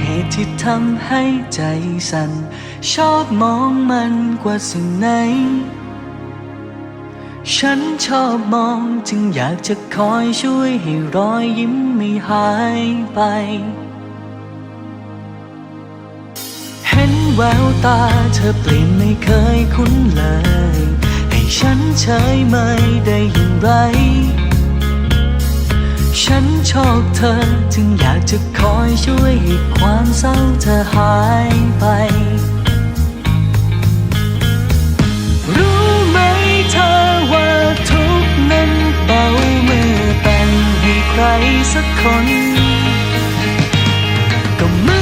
เหตุทำให้ใจสั่น ชอบมองมันกว่าสิ่งไหน ฉันชอบมองจึงอยากจะคอยช่วยให้รอยยิ้มไม่หายไป เห็นแววตาเธอเปลี่ยนไม่เคยคุ้นเลย ให้ฉันเฉยไม่ได้อย่างไร ฉันชอบเธอ จึงอยากจะคอยช่วยให้ความเศร้าเธอหายไป รู้ไหมเธอว่าทุกนั้นเบาเมื่อแต่งให้ใครสักคน ก็เมื่อ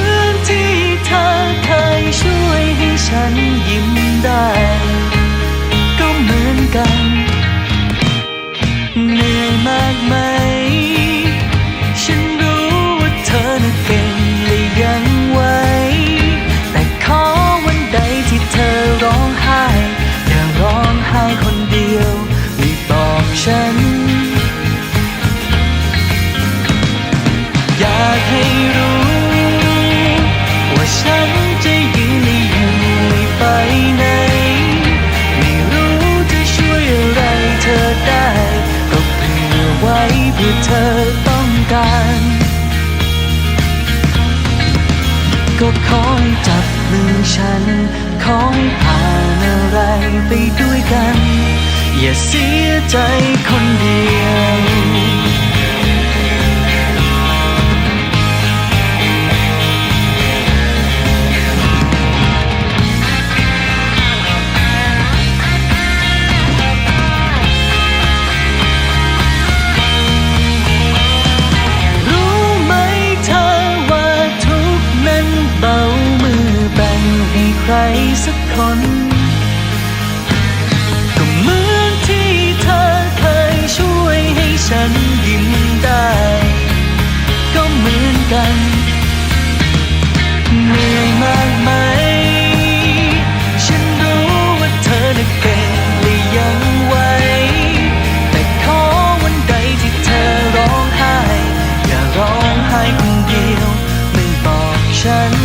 ากให้รู้ ว่าฉันจะยืนและอยู่ไม่ไปไหน ไม่รู้จะช่วยอะไรเธอได้ ก็เผื่อไว้เพื่อเธอต้องการ ก็คอยจับมือฉันคอยผ่านอะไรไปด้วยกัน อย่าเสียใจคนเดียว รสักคน ก็เหมือนที่เธอเคยช่วยให้ฉันยิ้มได้ ก็เหมือนกันเหนื่อยมากไหม ฉันรู้ว่าเธอน่ะเก่งและยังไหวแต่ขอวันใดที่เธอร้องไห้ อย่าร้องไห้คนเดียว ไม่บอกฉัน